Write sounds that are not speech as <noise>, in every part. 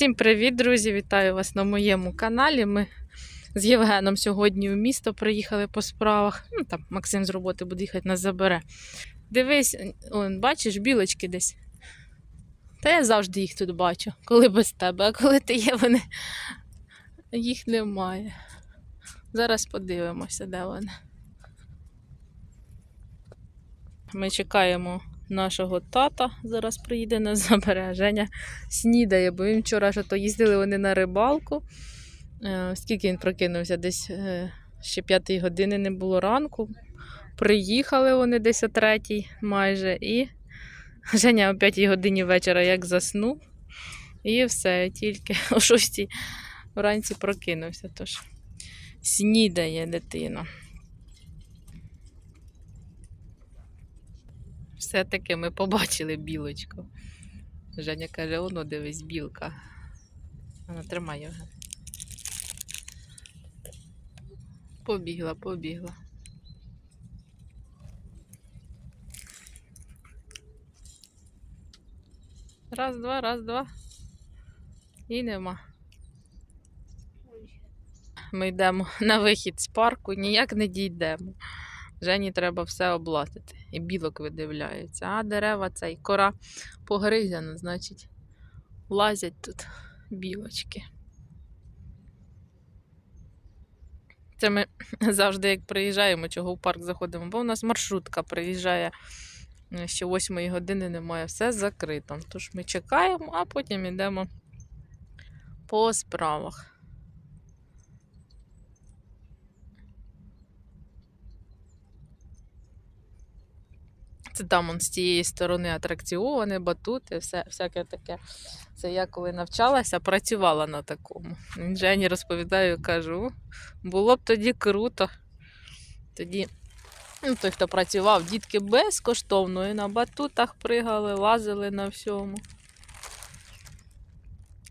Всім привіт, друзі! Вітаю вас на моєму каналі. Ми з Євгеном сьогодні у місто приїхали по справах. Ну, там Максим з роботи буде їхати, нас забере. Дивись, он, бачиш, білочки десь. Та я завжди їх тут бачу, коли без тебе, а коли ти є, вони їх немає. Зараз подивимося, де вони. Ми чекаємо нашого тата. Зараз приїде нас забере. Женя снідає, бо він вчора що то їздили вони на рибалку. Е, Скільки він прокинувся? Десь е, ще п'ятої години не було ранку. Приїхали вони десь о третій майже. І Женя о п'ятій годині вечора як заснув. І все, тільки о шостій вранці прокинувся. Тож снідає дитина. Все-таки ми побачили білочку. Женя каже, воно дивись, білка. Вона тримає його. Побігла, побігла. Раз, два, раз, два. І нема. Ми йдемо на вихід з парку, ніяк не дійдемо. Жені треба все облатити. І білок видивляється. А дерева цей кора погризяна, значить, лазять тут білочки. Це ми <clears throat> завжди, як приїжджаємо, чого в парк заходимо, бо у нас маршрутка приїжджає е, ще 8 години немає, все закрито. Тож ми чекаємо, а потім йдемо по справах. Це там он з тієї сторони атракціони, батути, все, всяке таке. Це я коли навчалася, працювала на такому. Він розповідаю, кажу, було б тоді круто. Тоді, ну, той, хто працював, дітки безкоштовно і на батутах пригали, лазили на всьому.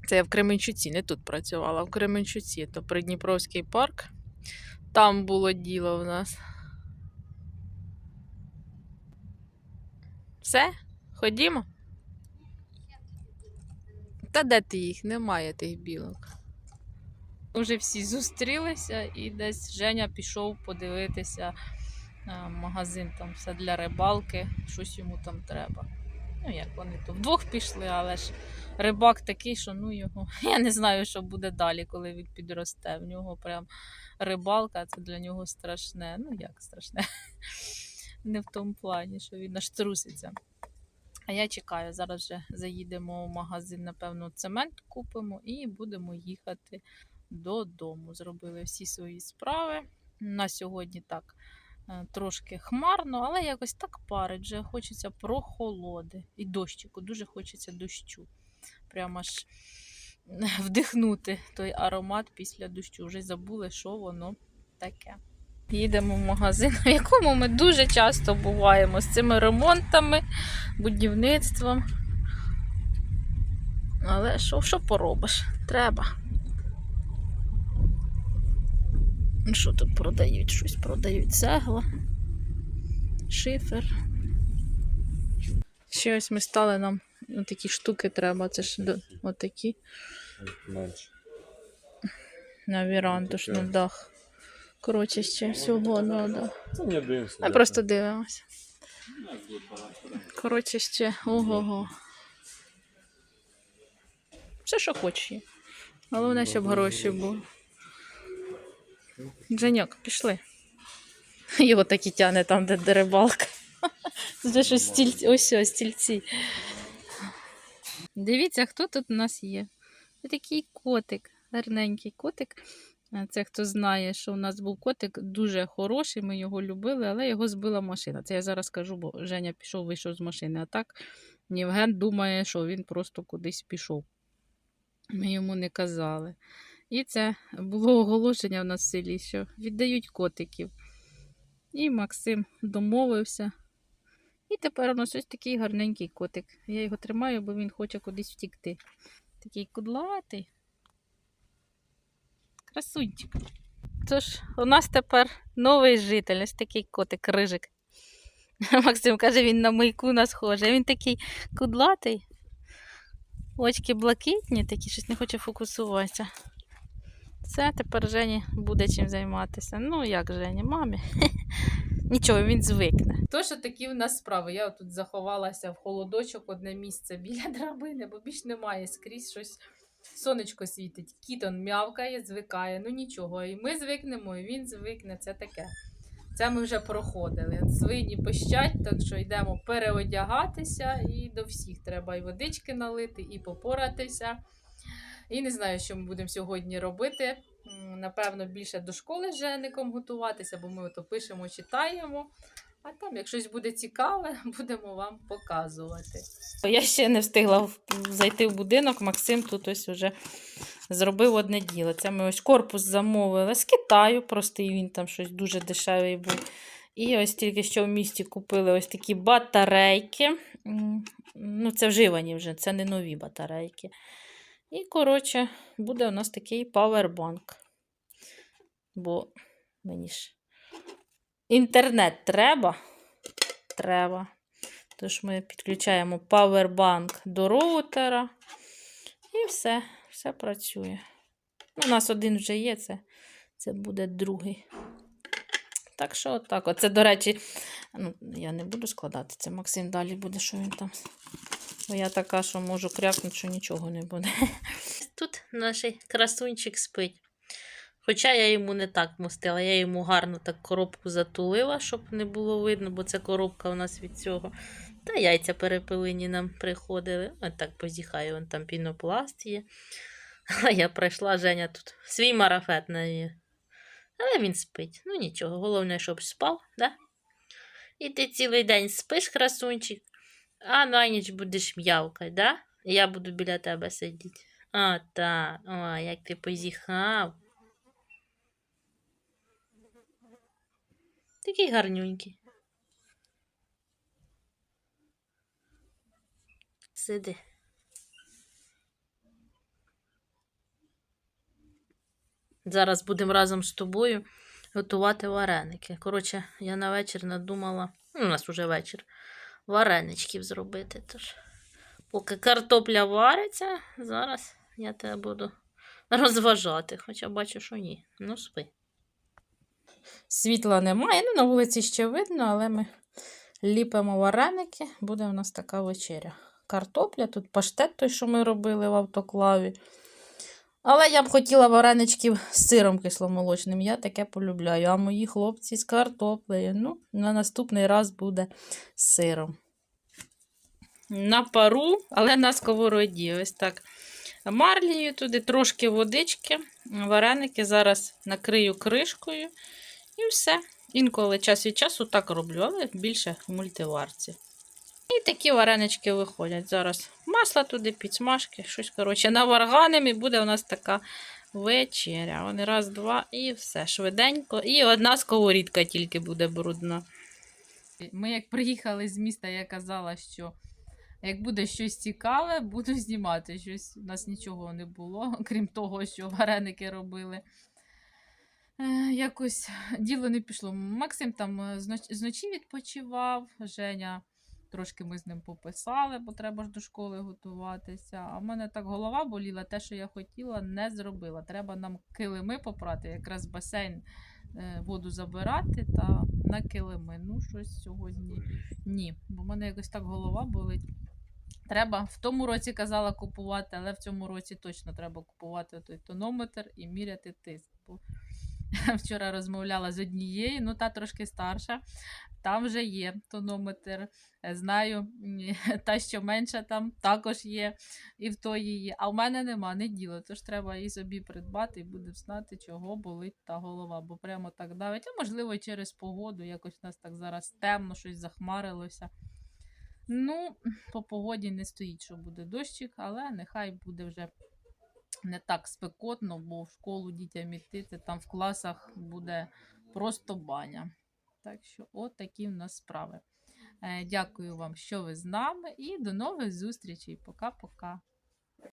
Це я в Кременчуці, не тут працювала, в Кременчуці, то Придніпровський парк. Там було діло в нас. Все? Ходімо? Та де ти їх? Немає тих білок. Уже всі зустрілися і десь Женя пішов подивитися а, магазин там все для рибалки, щось йому там треба. Ну, як вони то вдвох пішли, але ж рибак такий, що ну його. <laughs> Я не знаю, що буде далі, коли він підросте. В нього прям рибалка, це для нього страшне. Ну як страшне? <laughs> Не в тому плані, що він аж труситься. А я чекаю, зараз вже заїдемо в магазин, напевно, цемент купимо і будемо їхати додому. Зробили всі свої справи. На сьогодні так е, трошки хмарно, але якось так парить. Вже хочеться прохолоди. І дощику, дуже хочеться дощу. Прямо аж вдихнути той аромат після дощу. Вже забули, що воно таке. Їдемо в магазин, <laughs> в якому ми дуже часто буваємо з цими ремонтами, будівництвом. Але що, що поробиш? Треба. Ну, Що тут продають? Щось продають цегла, шифер. Ще ось ми стали нам такі штуки треба. Це ж отакі на віранду ж на дах. Коротше, ще всього треба. Не дивимося. Ми просто дивимося. Коротше, ще ого-го. Все, що хочеш. Головне, щоб гроші були. Женьок, пішли. Його так і тяне там, де дерибалка. Це щось стільці. Ось ось стільці. Дивіться, хто тут у нас є. Це такий котик, гарненький котик. Е, Це хто знає, що у нас був котик дуже хороший, ми його любили, але його збила машина. Це я зараз кажу, бо Женя пішов, вийшов з машини. А так Євген думає, що він просто кудись пішов. Ми йому не казали. І це було оголошення в нас в селі, що віддають котиків. І Максим домовився. І тепер у нас ось такий гарненький котик. Я його тримаю, бо він хоче кудись втікти. Такий кудлатий. Красунчик. Тож, у нас тепер новий житель, ось такий котик рижик. <laughs> Максим каже, він на мийку нас схожий. Він такий кудлатий. Очки блакитні, такі щось не хоче фокусуватися. Це тепер Жені буде чим займатися. Ну, як Жені, мамі. <laughs> Нічого, він звикне. То, що такі в нас справи. Я тут заховалася в холодочок одне місце біля <laughs> драбини, бо більш немає скрізь щось. Сонечко світить, кіт он м'явкає, звикає, ну нічого. І ми звикнемо, і він звикне, це таке. Це ми вже проходили. Свині пищать, так що йдемо переодягатися, і до всіх треба і водички налити, і попоратися. І не знаю, що ми будемо сьогодні робити. Напевно, більше до школи з Жеником готуватися, бо ми ото пишемо, читаємо. А там, як щось буде цікаве, <laughs> будемо вам показувати. Я ще не встигла зайти в будинок. Максим тут ось уже зробив одне діло. Це ми ось корпус замовили з Китаю, простий він там щось дуже дешевий був. І ось тільки що в місті купили ось такі батарейки. Ну, це вживані вже, це не нові батарейки. І, коротше, буде у нас такий павербанк. Бо мені ж інтернет треба. Треба. Тож ми підключаємо павербанк до роутера. І все, все працює. У нас один вже є, це, це буде другий. Так що отак. Оце, до речі, ну, я не буду складати. Це Максим далі буде, що він там. Бо я така, що можу крякнути, що нічого не буде. Тут наш красунчик спить. Хоча я йому не так мостила, я йому гарно так коробку затулила, щоб не було видно, бо це коробка у нас від цього. Та яйця перепилині нам приходили. Ось так позіхаю, вон там пінопласт є. <laughs> А я прийшла, Женя тут свій марафет навів. Але він спить. Ну нічого, головне, щоб спав, да? І ти цілий день спиш, красунчик, а на ніч будеш м'явкати, да? І я буду біля тебе сидіти. А, так. Ой, як ти позіхав. Такий гарнюнький. Сиди. Зараз будемо разом з тобою готувати вареники. Коротше, я на вечір надумала, ну, у нас уже вечір, вареничків зробити. Тож, поки картопля вариться, зараз я тебе буду розважати. Хоча бачу, що ні. Ну, спи. Світла немає, ну на вулиці ще видно, але ми ліпимо вареники, буде у нас така вечеря. Картопля, тут паштет той, що ми робили в автоклаві. Але я б хотіла вареничків з сиром кисломолочним. Я таке полюбляю. А мої хлопці з картоплею. Ну, на наступний раз буде з сиром. На пару, але на сковороді. Ось так. Марлію туди трошки водички, вареники зараз накрию кришкою. І все. Інколи час від часу так роблю, але більше в мультиварці. І такі варенички виходять. Зараз масло туди, підсмажки, щось, коротше, наварганим і буде у нас така вечеря. Вони раз, два і все, швиденько. І одна сковорідка тільки буде брудна. Ми як приїхали з міста, я казала, що як буде щось цікаве, буду знімати. Щось у нас нічого не було, <laughs> крім того, що вареники робили. Е, Якось діло не пішло. Максим там е, зночі відпочивав, Женя. Трошки ми з ним пописали, бо треба ж до школи готуватися. А в мене так голова боліла, те, що я хотіла, не зробила. Треба нам килими попрати, якраз басейн е, воду забирати та на килими. Ну, щось сьогодні ні. Бо в мене якось так голова болить. Треба в тому році казала купувати, але в цьому році точно треба купувати той тонометр і міряти тиск. Бо <laughs> вчора розмовляла з однією, ну та трошки старша. Там вже є тонометр. Е, Знаю, <laughs> та, що менша там також є, і в тої є. А в мене нема, не діло. Тож треба її собі придбати і буде знати, чого болить та голова. Бо прямо так давить. А можливо, і через погоду. Якось у нас так зараз темно, щось захмарилося. Ну, по погоді не стоїть, що буде дощик, але нехай буде вже не так спекотно, бо в школу дітям іти, це там в класах буде просто баня. Так що, от такі в нас справи. Е, Дякую вам, що ви з нами, і до нових зустрічей. Пока-пока.